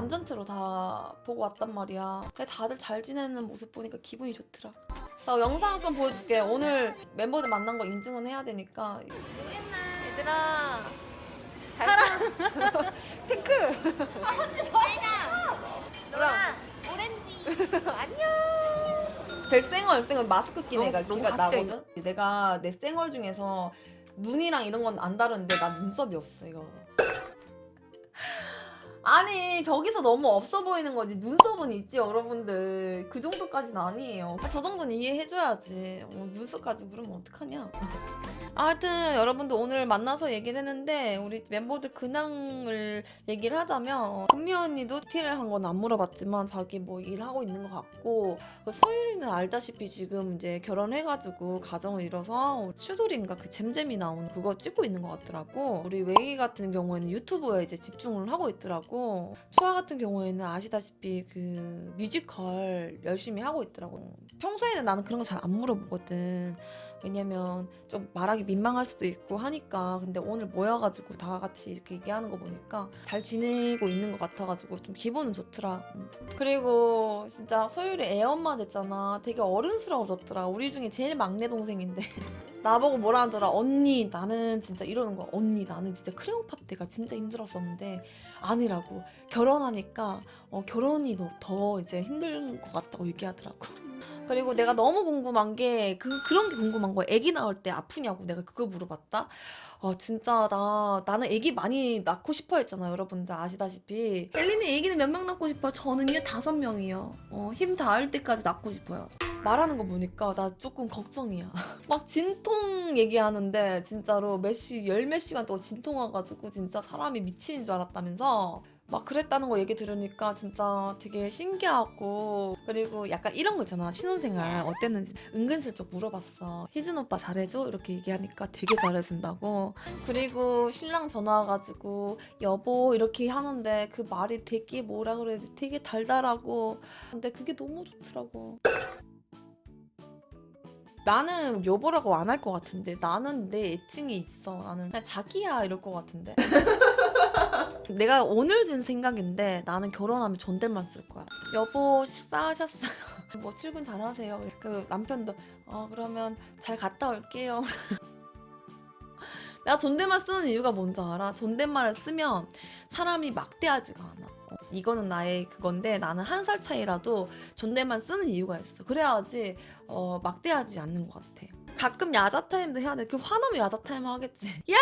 완전체로 다 보고 왔단 말이야. 근데 다들 잘 지내는 모습 보니까 기분이 좋더라. 나 영상 좀 보여줄게. 오늘 멤버들 만난 거 인증은 해야 되니까. 얘들아. 잘 핑크. 노랑 오렌지 제일 쌩얼 쌩얼 마스크 낀 너무- 애가 너무 가식적이다. 나거든. 내가 내 쌩얼 중에서 눈이랑 이런 건 안 다른데 나 눈썹이 없어 이거. 아니 저기서 너무 없어 보이는 거지. 눈썹은 있지 여러분들. 그 정도까지는 아니에요. 아, 저 정도는 이해해줘야지. 어, 눈썹 가지고 그러면 어떡하냐? 하여튼 여러분들 오늘 만나서 얘기를 했는데 우리 멤버들 근황을 얘기를 하자면 어, 금미 언니도 티를 한 건 안 물어봤지만 자기 뭐 일하고 있는 것 같고 그 소율이는 알다시피 지금 이제 결혼해가지고 가정을 이뤄서 슈돌인가 그 잼잼이 나오는 그거 찍고 있는 것 같더라고. 우리 웨이 같은 경우에는 유튜브에 이제 집중을 하고 있더라고. 초아 같은 경우에는 아시다시피 그 뮤지컬 열심히 하고 있더라고. 평소에는 나는 그런 거 잘 안 물어보거든. 왜냐면 좀 말하기 민망할 수도 있고 하니까 근데 오늘 모여가지고 다 같이 이렇게 얘기하는 거 보니까 잘 지내고 있는 것 같아가지고 좀 기분은 좋더라. 음. 그리고 진짜 소율이 애엄마 됐잖아. 되게 어른스러워졌더라. 우리 중에 제일 막내 동생인데. 나보고 뭐라 하더라. 언니, 나는 진짜 이러는 거야. 언니, 나는 진짜 크레용팝 때가 진짜 힘들었었는데 아니라고. 결혼하니까 어, 결혼이 더, 더 이제 힘든 것 같다고 얘기하더라고. 그리고 내가 너무 궁금한 게 그 그런 게 궁금한 거야. 아기 낳을 때 아프냐고 내가 그거 물어봤다. 어 진짜 나 나는 아기 많이 낳고 싶어 했잖아 여러분들 아시다시피. 헬리는 아기는 몇 명 낳고 싶어? 저는요 다섯 명이요. 어, 힘 닿을 때까지 낳고 싶어요. 말하는 거 보니까 나 조금 걱정이야. 막 진통 얘기하는데 진짜로 몇시 열 몇 시간 동안 진통 와가지고 진짜 사람이 미치는 줄 알았다면서 막 그랬다는 거 얘기 들으니까 진짜 되게 신기하고 그리고 약간 이런 거 있잖아. 신혼생활 어땠는지 은근슬쩍 물어봤어. 희준 오빠 잘해줘? 이렇게 얘기하니까 되게 잘해준다고. 그리고 신랑 전화 와가지고 여보 이렇게 하는데 그 말이 되게 뭐라 그래 되게 달달하고. 근데 그게 너무 좋더라고 나는 여보라고 안 할 것 같은데 나는 내 애칭이 있어. 나는 그냥 자기야 이럴 것 같은데. 내가 오늘 든 생각인데 나는 결혼하면 존댓말 쓸 거야. 여보 식사하셨어요? 뭐 출근 잘하세요? 그 남편도 어 그러면 잘 갔다 올게요. 내가 존댓말 쓰는 이유가 뭔지 알아? 존댓말을 쓰면 사람이 막대하지가 않아. 어, 이거는 나의 그건데 나는 한 살 차이라도 존댓말 쓰는 이유가 있어. 그래야지 어, 막대하지 않는 것 같아. 가끔 야자 타임도 해야 돼. 그 화나면 야자 타임 하겠지. 야!